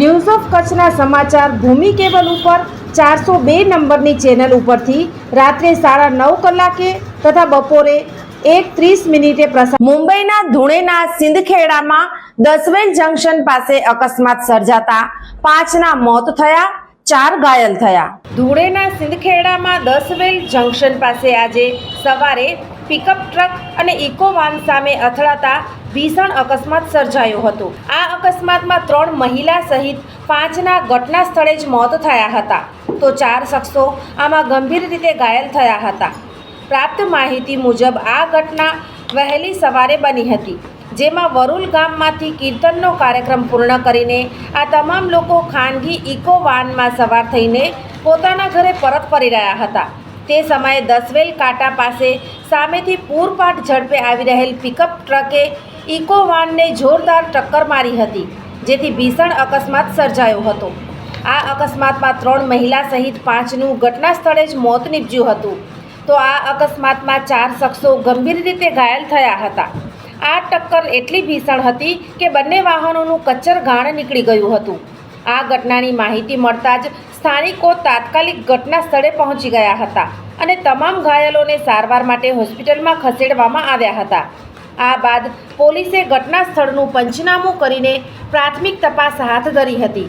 news of કચ્છના સમાચાર ભૂમિ cable ઉપર ચારસો બે નંબરની ચેનલ ઉપરથી રાત્રે સાડા નવ કલાકે તથા બપોરે એક ત્રીસ મિનિટે પ્રસાર મુંબઈના ધુણેના સિંધખેડામાં દસવેલ જંકશન પાસે અકસ્માત સર્જાતા પાંચના મોત થયા, ચાર ઘાયલ થયા. ધુળેના સિંધખેડામાં દસવેલ જંકશન પાસે આજે સવારે પિકઅપ ટ્રક અને ઇકો વાન સામે અથડાતા ભીષણ અકસ્માત સર્જાયો હતો. આ અકસ્માતમાં ત્રણ મહિલા સહિત પાંચના ઘટના સ્થળે જ મોત થયા હતા. તો ચાર શખ્સો આમાં ગંભીર રીતે ઘાયલ થયા હતા. પ્રાપ્ત માહિતી મુજબ આ ઘટના વહેલી સવારે બની હતી, જેમાં વરુલ ગામમાંથી કીર્તનનો કાર્યક્રમ પૂર્ણ કરીને આ તમામ લોકો ખાનગી ઇકો વાનમાં સવાર થઈને પોતાના ઘરે પરત ફરી રહ્યા હતા. તે સમયે દસવેલ કાંટા પાસે સામેથી પૂરપાટ ઝડપે આવી રહેલ પિકઅપ ટ્રકે ઇકો વાનને જોરદાર ટક્કર મારી હતી, જેથી ભીષણ અકસ્માત સર્જાયો હતો. આ અકસ્માતમાં ત્રણ મહિલા સહિત પાંચનું ઘટના સ્થળે જ મોત નીપજ્યું હતું. તો આ અકસ્માતમાં ચાર શખ્સો ગંભીર રીતે ઘાયલ થયા હતા. આ ટક્કર એટલી ભીષણ હતી કે બંને વાહનોનું કચ્ચર ગાણ નીકળી ગયું હતું. આ ઘટનાની માહિતી મળતા જ સ્થાનિકો તાત્કાલિક ઘટના સ્થળે પહોંચી ગયા હતા અને તમામ ઘાયલોને સારવાર માટે હોસ્પિટલમાં ખસેડવામાં આવ્યા હતા. આ બાદ પોલીસે ઘટના સ્થળનું પંચનામું કરીને પ્રાથમિક તપાસ હાથ ધરી હતી.